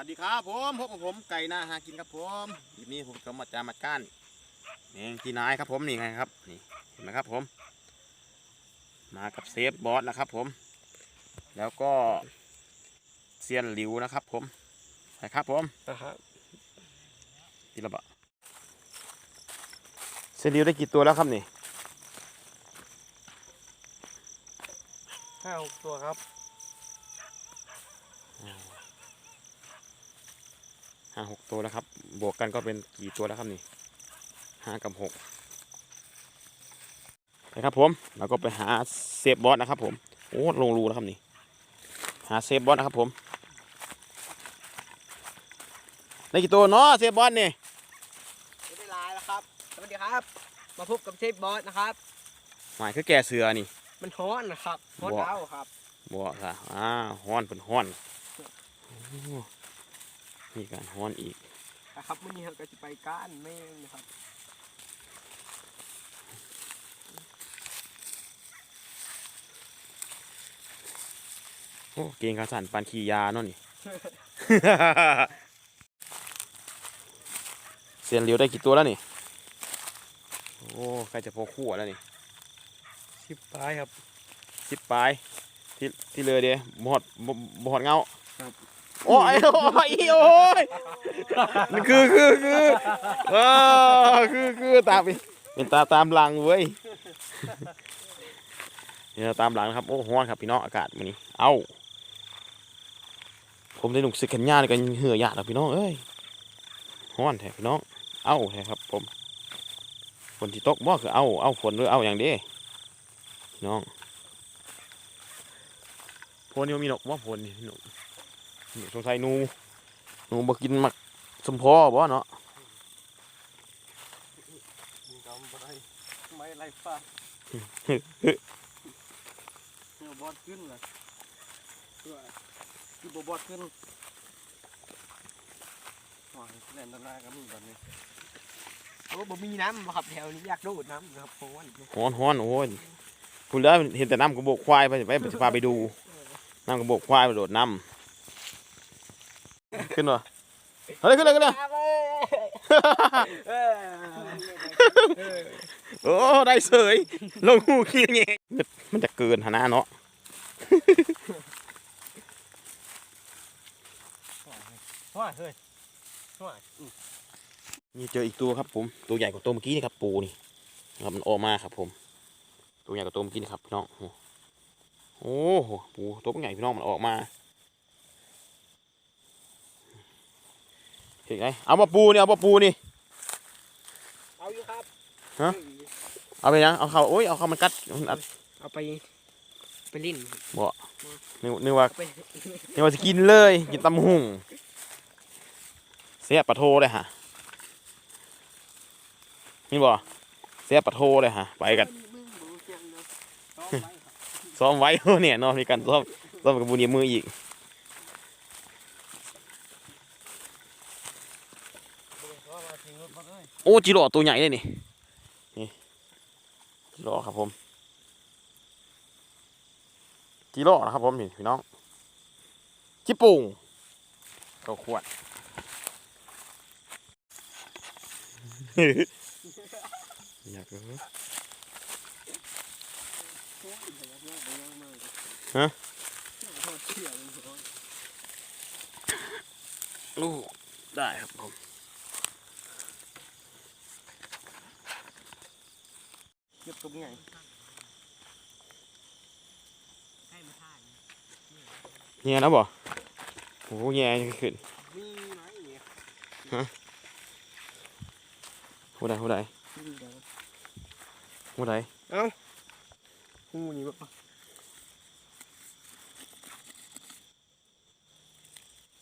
วัสดีครับผมพบกับผมไก่นาหากินครับผมคลิปนี้ผมก็มาจามาก้านแมงจีนายครับผมนี่ไงครับนี่เห็นไหมครับผม มากับเซฟบอสนะครับผม แล้วก็เซียนหลิวนะครับ ผมไปครับผมนะครับทีละบะเซียนหลิวได้กี่ตัวแล้วครับนี่ห้าหกตัวครับ ห้าหกตัวแล้วครับ บวกกันก็เป็นกี่ตัวแล้วครับนี่ห้ากับหกไปครับผมเราก็ไปหาเซฟบอสนะครับ ผมโอ้ลงรูแล้วครับนี่ หาเซฟบอสนะครับผมได้กี่ตัวเนาะเซฟบอสนี่ไม่ได้ลายแล้วครับสวัสดีครับ มาพบกับเชฟบอสนะครับหมายคือแก่เสือนี่ มันฮ้อนนะครับฮ้อนว้าเท้าครับบวกค่ะอ่าฮ้อนเป็นฮ้อนโอ้ มีการฮ้อนอีกนะครับวันนี้เราก็จะไปก้านแม่งนะครับโอ้เก่งขาสั่นปานขี่ยาเนาะนี่เซียนเหลียวได้กี่ตัวแล้วนี่ โอ้ใกล้จะพอคู่แล้วนี่สิบปลายครับสิบปลายที่ที่เลยเดียบหอดบ่บหอดเงาครับ โอ้ยโอ้ยโอ้ยคือคือคือเออคือคือตามไปเป็นตาตามหลังเว้ยเนี่ยตามหลังนะครับโอ้ฮ้อนครับพี่น้องอากาศมื้อนี้ เอ้าผมได้หนุ่มสึกแขนยาวนี่กันเหื่อหยาดแล้วพี่น้องเอ้ยฮ้อนแท้พี่น้องเอ้าแท้ครับผมฝนที่ตกบ่คือเอ้าเอ้าฝนหรือเอ้าอย่างเดีพี่น้องพนี้มันมีนกว่าพวกนี้นก สงสัยหนูหนูมากินหมักสมพอบ่เนาะจำอะไรไม่ไรฟ้าเนี่ยบอสขึ้นเลยตัวคือบอบอสขึ้นว้าวแล่นด้านหน้าก็มีแบบนี้เอาบ่มีน้ำบ่ครับแถวนี้อยากดูดน้ำนะครับเพราะว่าฮ้อนฮ้อนโอ้ยคุณแล้วเห็นแต่น้ำกระบอกควายไปไปจะพาไปดูน้ำกระบอกควายไปโดดน้ำ ขึ้นวะเฮ้ยขึ้นเลยขึ้นเลยโอ้ได้เสยลงหูขี้เงี้ยมันจะเกินหนนาเนาะว่าเฮ้ยว่านี่เจออีกตัวครับผม ตัวใหญ่กว่าตัวเมื่อกี้นี่ครับปูนี่นะครับมันออกมาครับผม ตัวใหญ่กว่าตัวเมื่อกี้นี่ครับพี่น้อง โอ้โอ้โหปูตัวใหญ่พี่น้องมันออกมา เห็นไงเอามาปูนี่เอามาปูนี่ เอาอยู่ครับฮะ เอาไปยังเอาเขาโอ้ยเอาเขามันกัดมันอัดเอาไปไปลิ้นนึกนึกว่าเอาไปนึกว่าจะกินเลยกินตำหุ่งเสียปลาโทเลยฮะนี่บ่เสียปลาโทเลยฮะไปกันมึงดูเสียงเนอะซ้อมไว้เนี่ยเนอนมีการซ้อมซ้อมกับบุญเนียมืออีก โอ้จิโร่ตัวใหญ่เลยนี่นี่จิโร่ครับผมจิโร่นะครับผมนี่พี่น้องจิปุงก็ขวดอยากรู้ฮะลูกได้ครับผม เก็บตรงไหนเนี่ยนะบ่โอ้โหแย่ขึ้นมีไหมเนี่ยผู้ใดผู้ใดมีเดี๋ยวผู้ใดหูนี่บ่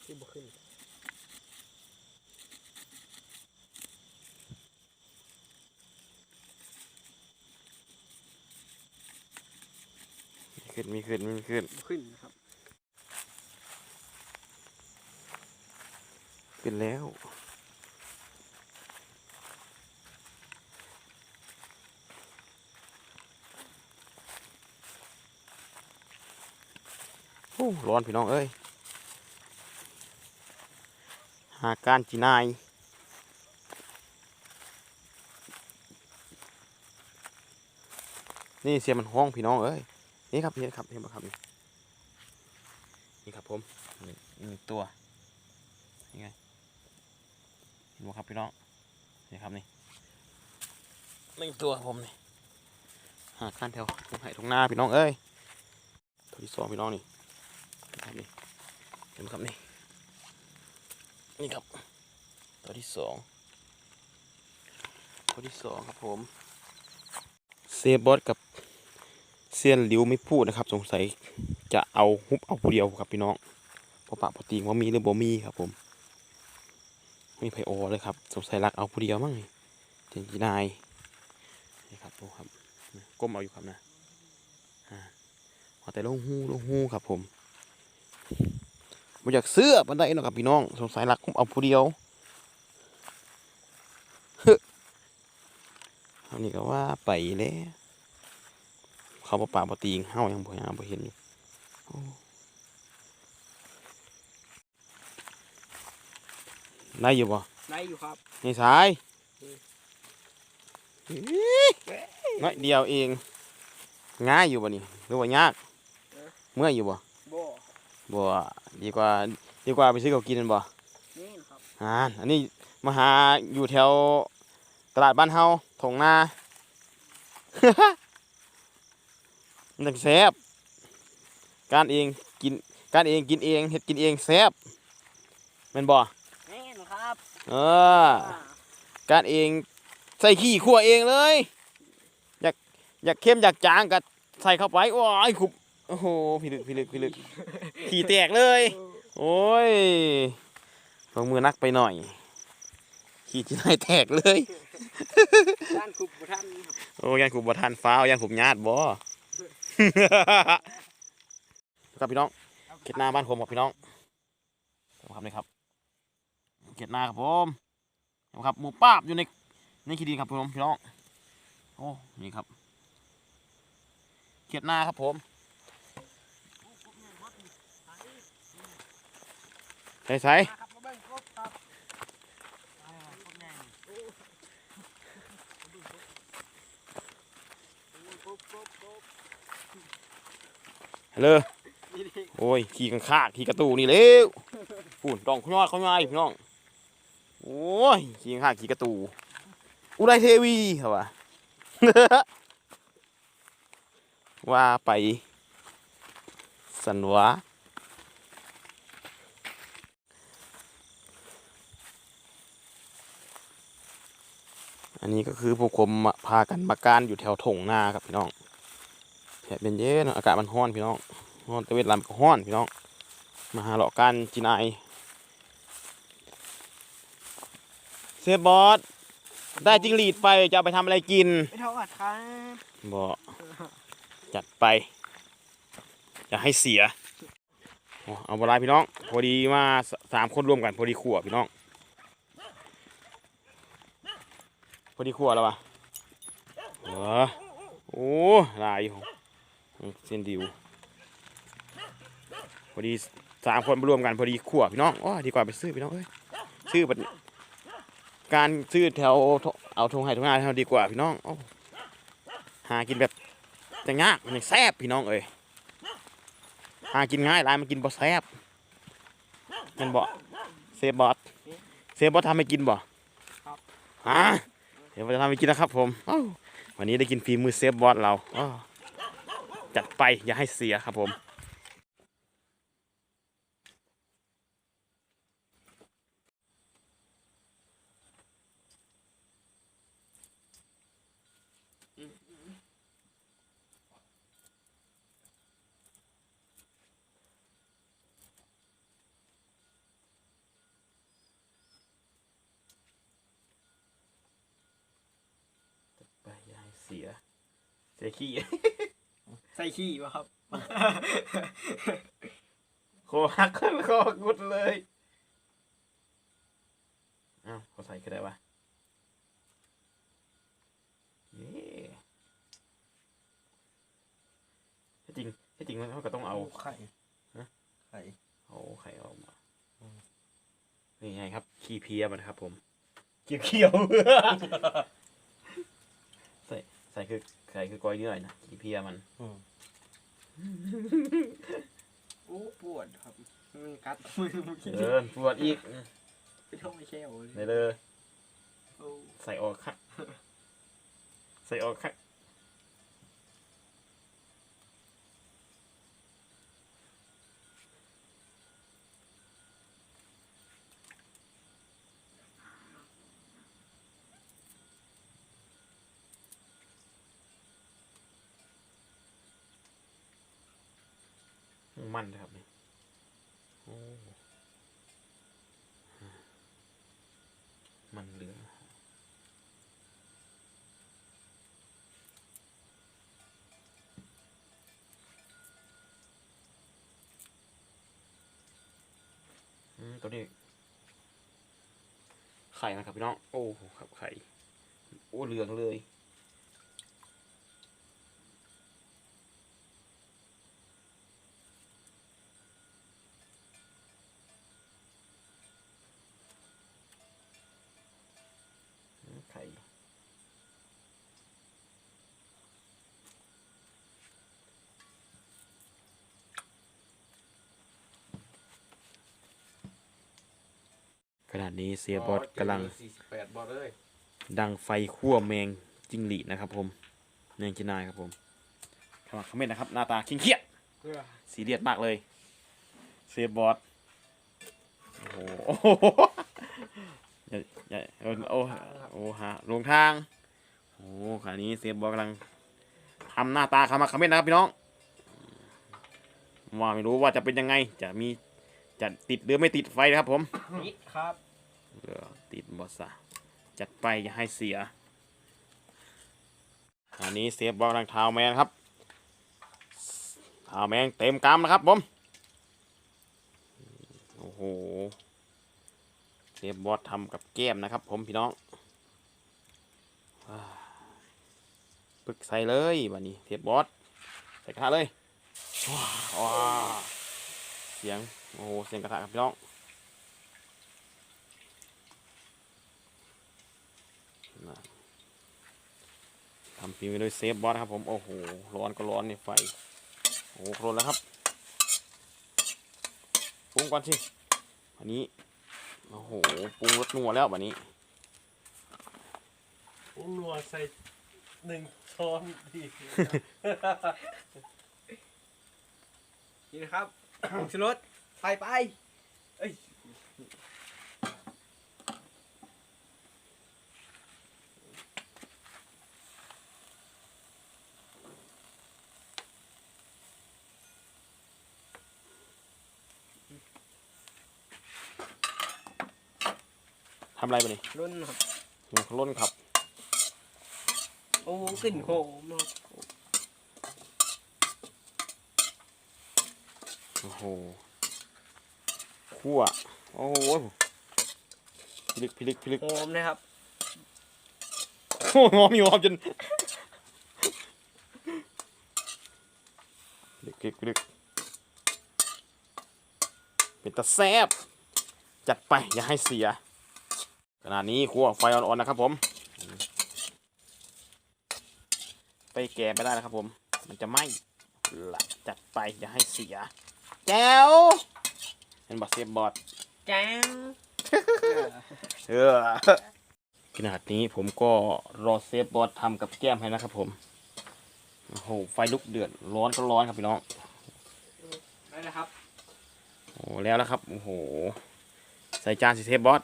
ที่บ่ขึ้น ขึ้นมีขึ้นมีขึ้นบ่ขึ้นนะครับ ขึ้นแล้วโอ้ร้อนพี่น้องเอ้ย หาการจีนายนี่เสียมันห้องพี่น้องเอ้ย นี่ครับนี่ครับเห็นปะครับนี่นี่ครับผมนี่นี่ตัวนี่ไงเห็นปะครับพี่น้องนี่ครับนี่นี่ตัวผมนี่หาการแถวตรงไหนตรงหน้าพี่น้องเอ้ยตัวที่สองพี่น้องนี่นี่ครับนี่เห็นปะครับนี่นี่ครับตัวที่สองตัวที่สองครับผมเซบอสกับ เซียนหลิวไม่พูดนะครับ สงสัยจะเอาฮุบเอาผู้เดียวครับพี่น้องพราะปะปกติว่ามีหรือบ่มีครับผมไม่ไพโอเลยครับ สงสัยรักเอาผู้เดียวมั้งนี่เจนจีนายนี่ครับดูครับก้มเอาอยู่ครับนะอ่าแต่ลงหูลงหูครับผมบ่อยากเสื้อปันไดเนาะครับพี่น้อง สงสัยรักฮุบเอาผู้เดียวอันนี้ก็ว่าไปแล้ว เขาบ่ป่าบ่ตีงเฮายังบ่หาบ่เห็นอยู่โอ้ได้อยู่บ่ได้อยู่ครับนี่สายอี๋น้อยเดียวเองง่ายอยู่บ่นี่หรือว่ายาก เมื่อยอยู่บ่โบบ่ดีกว่าดีกว่าไปซื้อเขาวกินแม่นบ่นี่ครับอ่าอันนี้มาหาอยู่แถวตลาดบ้านเฮาถงนา มันจังแซ่บการเองกินการเองกินเองเฮ็ดกินเองแซ่บแม่นบ่นี่ครับเออการเองใส่ขี้ขั่วเองเลย อยากอยากเข้มอยากจางก็ใส่เข้าไปโอ้ยขุบโอ้โหพิลึกพิลึกพิลึกขี้แตกเลย โอ้ยลงมือนักไปหน่อย ขี้จีนายแตกเลยด้านคุบท่านครับ โอ้ยังขุบบทันฟ้าวยังขุบญาติบ่ ครับพี่น้องเขตหน้าบ้านผมครับพี่น้องครับนี่ครับเขตหน้าครับผมนไหมครับหมูป้าบอยู่ในในขี้ดินครับผมพี่น้องโอ้นี่ครับเขตหน้าครับผมใส่ใส่ มาครับมาเบิ่งครบครับอ่าครบแน่โอ้ครบครบครบ ฮัลโหลโอ้ย ขี่กันคากขี่กระตูนี่เร็วพูนดองเขาย่อยเขาย่อยพี่น้อง โอ้ย ขี่กันคากขี่กระตู อุไรเทวีครับว่าว่าไปสันวะอันนี้ก็คือพวกผมพากันมาการอยู่แถวถงนาครับพี่น้อง แดดเป็นเย็นอากาศมันร้อนพี่น้องฮ้อนตะเวนลำก็ฮ้อนพี่น้อง มาหาเลาะกันจีนายเซฟบอสได้จิงหรีดไปจะเอาไปทำอะไรกินไม่เท่าอัดครับบอจัดไป อย่าให้เสียโอ้เอาเวลาพี่น้อง พอดีมาสสามคนรวมกัน พอดีขัวพี่น้อง พอดีขัวแล้วปะเออโอ้ลายอยู่ เส้นดิวพอดีสามคนมารวมกันพอดีขวบพี่น้องโอ้ดีกว่าไปซื้อพี่น้องเอ้ยซื้อแบบการซื้อแถวเอาทงไห้ทงนาแถวดีกว่าพี่น้องโอ้หากินแบบจะยากมันยังแซ่บพี่น้องเอ้ยหากินง่ายหลายมันกินบ่แซ่บแมันบ่เซฟบอสเซฟบอสทำให้กินบ่ฮะเดี๋ยวจะทำให้กินนะครับผมเอ้าวันนี้ได้กินฝีมือเซฟบอสเราอ้อ จัดไปอย่าให้เสียครับผมอยาให้เสียเสียขี้ ใส่ขี้วะครับ โคหักขึ้นคอกุดเลยอ้าวเขาใส่ก็ได้วะเย้ที่จริงที่จริงมันเขาก็ต้องเอา ไข่ฮะ ไข่ เอาไข่ออกมาอืมนี่นี่ไงครับ ขี้เพียมันครับผมเขียวเขียวๆ ใส่ใส่คือใส่คือก้อยเนื้อนะขี้เพียมันโอ้ปวดครับมันกัดมือเมื่อกี้เดินปวดอีกไปท่องไม่แช่วในเลยโอ้ใส่ออกครับใส่ออกครั มันนะครับนี่โอ้มันเหลืองอืมตัวนี้ ไข่นะครับพี่น้อง โอ้โหครับไข่ โอ้เหลืองเลย ไข่ข ณะนี้เสียบอสกำลังสี่สิบแปดบอสเลยดังไฟคั่วแมงจิงหรีดนะครับผมแมงจีนายครับผมขมักเขม้นนะครับ หน้าตาเคร่งเครียดเพื่อสีเรียดมากเลย เสียบอสโอ้โหโอ้โหอย่าอย่าโอ้โอ้โอ้ฮะลงทางโอ้ขณะนี้เสียบอสกำลังทำหน้าตาขมักเขม้นนะครับพี่น้องว่าไม่รู้ว่าจะเป็นยังไง จะมีจะติดหรือไม่ติดไฟนะครับผมนี่ครับ เออติดบอสะจัดไปอย่าให้เสีย อันนี้เสียบอลทางเท้าแมนครับเท้าแมงเต็มกำนะครับผมโอ้โหเสียบบอสทำกับแก้มนะครับ ผมพี่น้องปึกใส่เลยวันนี้เสียบบอสใส่กระทะเลยว้าวว้าวเสียง โอ้โห เสียงกระทะครับพี่น้อง ทำฝีมือโดยเซฟบอสนะครับผม โอ้โห ร้อนก็ร้อนในไฟ โอ้โหโครนแล้วครับปรุงก่อนสิอันนี้ โอ้โห ปรุงรสนัวแล้ววันนี้นัวใส่หนึ่งช้อนดีนี่นะครับผงชูรสใส่ไปเอ้ยำอะไรไปนี่รุ่นครับหมูล้นครับ โอ้กลิ่นโหมครับโอ้โหคั่วโอ้โหพิลึกพิลึกพิลึกโหมนะครับโอ้โหหอมอยู่หอมจนพิลึกพิลึกพิลึกเป็นตะแซบจัดไปอย่าให้เสีย ขณะนี้คั่วไฟอ่อนๆนะครับผม ไปแก่ไม่ได้นะครับผม มันจะไหม้ละจัดไปอย่าให้เสีย แจ้วเห็นบอสเซฟบอร์ดแจ้งเออขนาดนี้ผมก็รอเซฟบอร์ดทำกับแก้มให้นะครับผม โอ้โห ไฟลุกเดือด ร้อนก็ร้อนครับพี่น้อง ได้แล้วครับ โอ้แล้วแล้วครับ โอ้โห ใส่จานสิเซฟบอส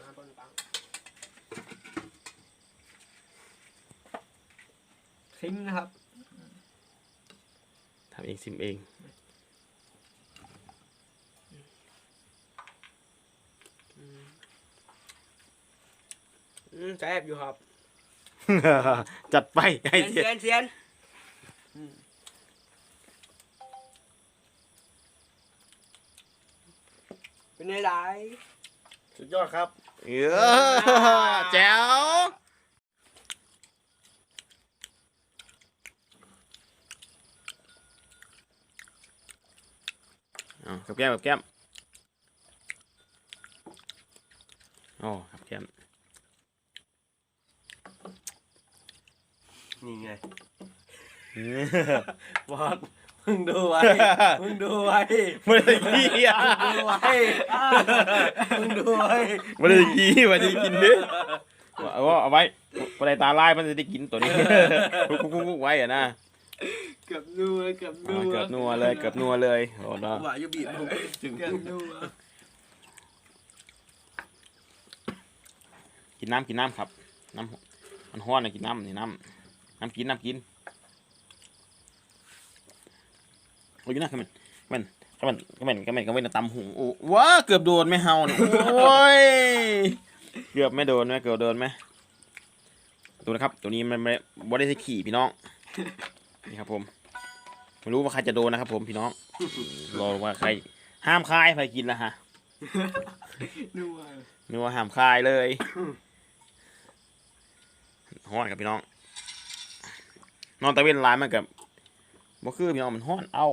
มาบนปัง ซิมนะครับทำเองซิมเอง อืมแซ่บอยู่ครับจัดไปให้เซีเสียยนเซียนอืมเป็นไงไรสุดยอดครับ เออแจ๋ว อ๋อกับแก้มกับแก้มโอ้กับแก้มนี่ไงบอสมึงดูไว้มึงดูไว้ไม่ได้กี้อะดูไว้มึงดูไว้ไม่ได้กี้ไม่ได้กินเด้เอาว่าเอาไว้ปลายตาลายมันจะได้กินตัวนี้กุ๊กกุ๊กกุ๊กไว้อะนะเกือบ นัวเกือบอ่านัวเกือบนัวเลยเกือบนัวเลยโอ้เนาะว่าอยู่บีบผมถึงเกือบนัวกินน้ำกินน้ำครับ น้ำมันห้อนนะกินน้ำนี่น้ำน้ำกินน้ำกินโอ้ยนะก็มันก็มันก็มันก็มันก็มันก็มันตำหุงโอ้ว้าเกือบโดนไหม่เฮาเนี่ยโอ้ยเกือบไม่โดนไหมเกือบโดนไหมดูนะครับ ตัวนี้มันไม่บ่ได้ใช้ขี่พี่น้อง นี่ครับผม ไม่รู้ว่าใครจะโดนนะครับผมพี่น้อง รอว่าใคร ห้ามคายใครกินละฮะนัวนึกว่าห้ามคายเลยฮ้อนกับพี่น้อง นอนตะเวนหลายมันกับบ่คือพี่น้องมันฮ้อนเอา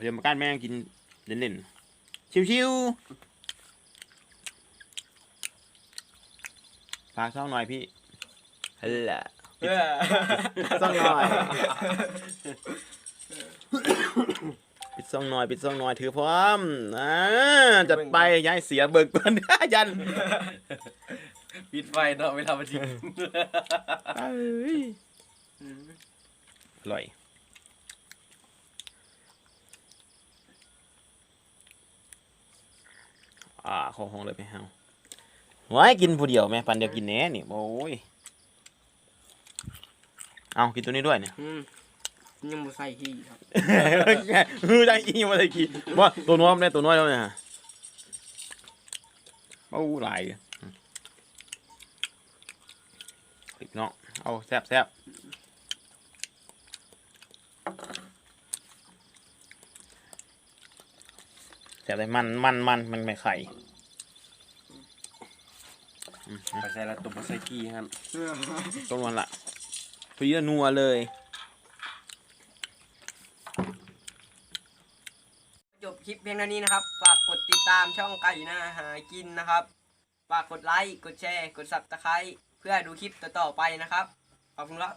เดี๋ยวมาก้านแม่งกินเล่นๆ ชิวๆฝากช่องหน่อยพี่ฮัลโหล ซ่องหน่อยปิดซ่องหน่อยปิดซ่องหน่อยถือพร้อมอ่าจัดไปย้ายเสียเบิกก่อนยันปิดไฟเนาะเวลามันจริงเอ้ยอร่อยอ่าเข้าห้องเลยไหมเฮาไว้กินผู้เดียวไหมปันเดียวกินแหน่นี่โอ้ย เอากินตัวนี้ด้วยเนี่ยอืมยังบ่ใส่ขี้ครับคือจังอีมาเลยกี่ว่าตัวน้อยมันได้ตัวน้อยแล้วเนี่ยฮะโอ้หลายอืมอีกเนาะเอาแซ่บแซ่บแซ่บเลยมันมันมันมันไม่ไข่อืมไปใส่ละตุ่มใส่กี้ครับต้นวันละ พีละนัวเลย จบคลิปเพียงเท่านี้นะครับ ฝากกดติดตามช่องไก่หน้าหากินนะครับ ฝากกดไลค์ กดแชร์ กดซับสไครต์เพื่อดูคลิปต่อๆไปนะครับ ขอบคุณครับ